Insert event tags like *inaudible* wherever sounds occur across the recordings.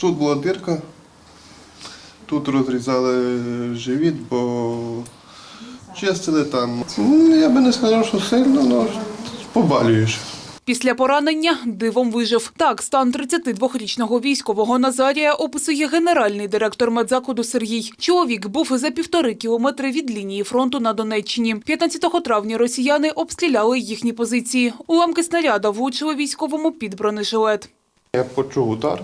Тут була дирка, тут розрізали живіт, бо чистили там. Ну, Я би не сказав, що сильно, але побалюєш. Після поранення дивом вижив. Так, стан 32-річного військового Назарія описує генеральний директор медзакладу Сергій. Чоловік був за півтори кілометри від лінії фронту на Донеччині. 15 травня росіяни обстріляли їхні позиції. Уламки снаряда влучили військовому під бронежилет. Я почув удар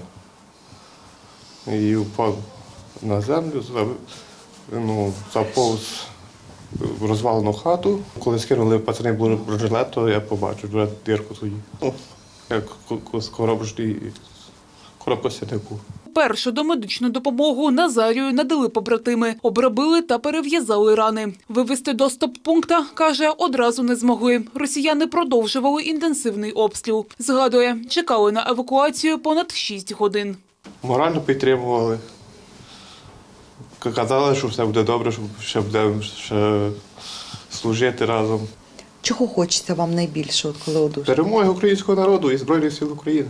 і впав на землю, ну, заповз в розвалену хату. Коли скинули пацани бронежилет, то я побачив дірку свою. Ну, як коробочний коробка сянику. Першу домедичну допомогу Назарію надали побратими, обробили та перев'язали рани. Вивести до стоп-пункта, каже, одразу не змогли. Росіяни продовжували інтенсивний обстріл. Згадує, чекали на евакуацію понад 6 годин. Морально підтримували. Казали, що все буде добре, що ще будемо ще служити разом. Чого хочеться вам найбільше, от коли одужаєте? Перемоги українського народу і Збройних сил України.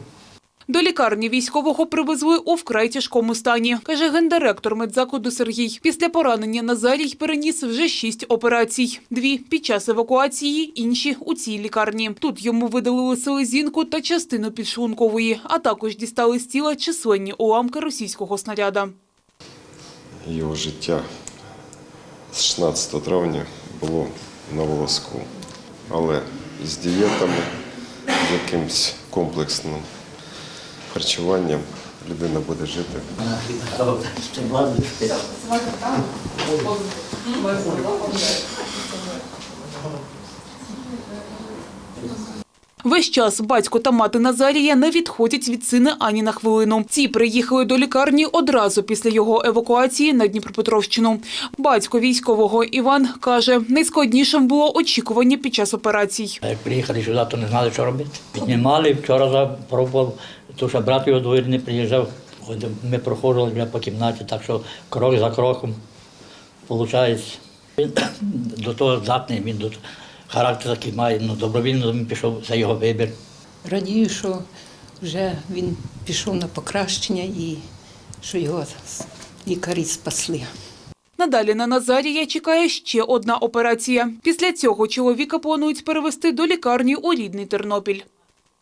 До лікарні військового привезли у вкрай тяжкому стані, каже гендиректор медзакладу Сергій. Після поранення Назарій переніс вже шість операцій. Дві під час евакуації, інші у цій лікарні. Тут йому видалили селезінку та частину підшлункової, а також дістали з тіла численні уламки російського снаряда. Його життя з 16 травня було на волоску. Але з дієтами, з якимось комплексним харчуванням людина буде жити. Весь час батько та мати Назарія не відходять від сина ані на хвилину. Ці приїхали до лікарні одразу після його евакуації на Дніпропетровщину. Батько військового Іван каже, найскладнішим було очікування під час операцій. Як приїхали сюди, то не знали, що робити. Піднімали, вчора запробував, то що брат його двоє не приїжджав. Ми проходили вже по кімнаті, так що крок за кроком виходить. Він *clears throat* до того здатний, він до характер такий має, ну добровільно він пішов, це його вибір. Радію, що вже він пішов на покращення і що його лікарі спасли. Надалі на Назарія чекає ще одна операція. Після цього чоловіка планують перевести до лікарні у рідний Тернопіль.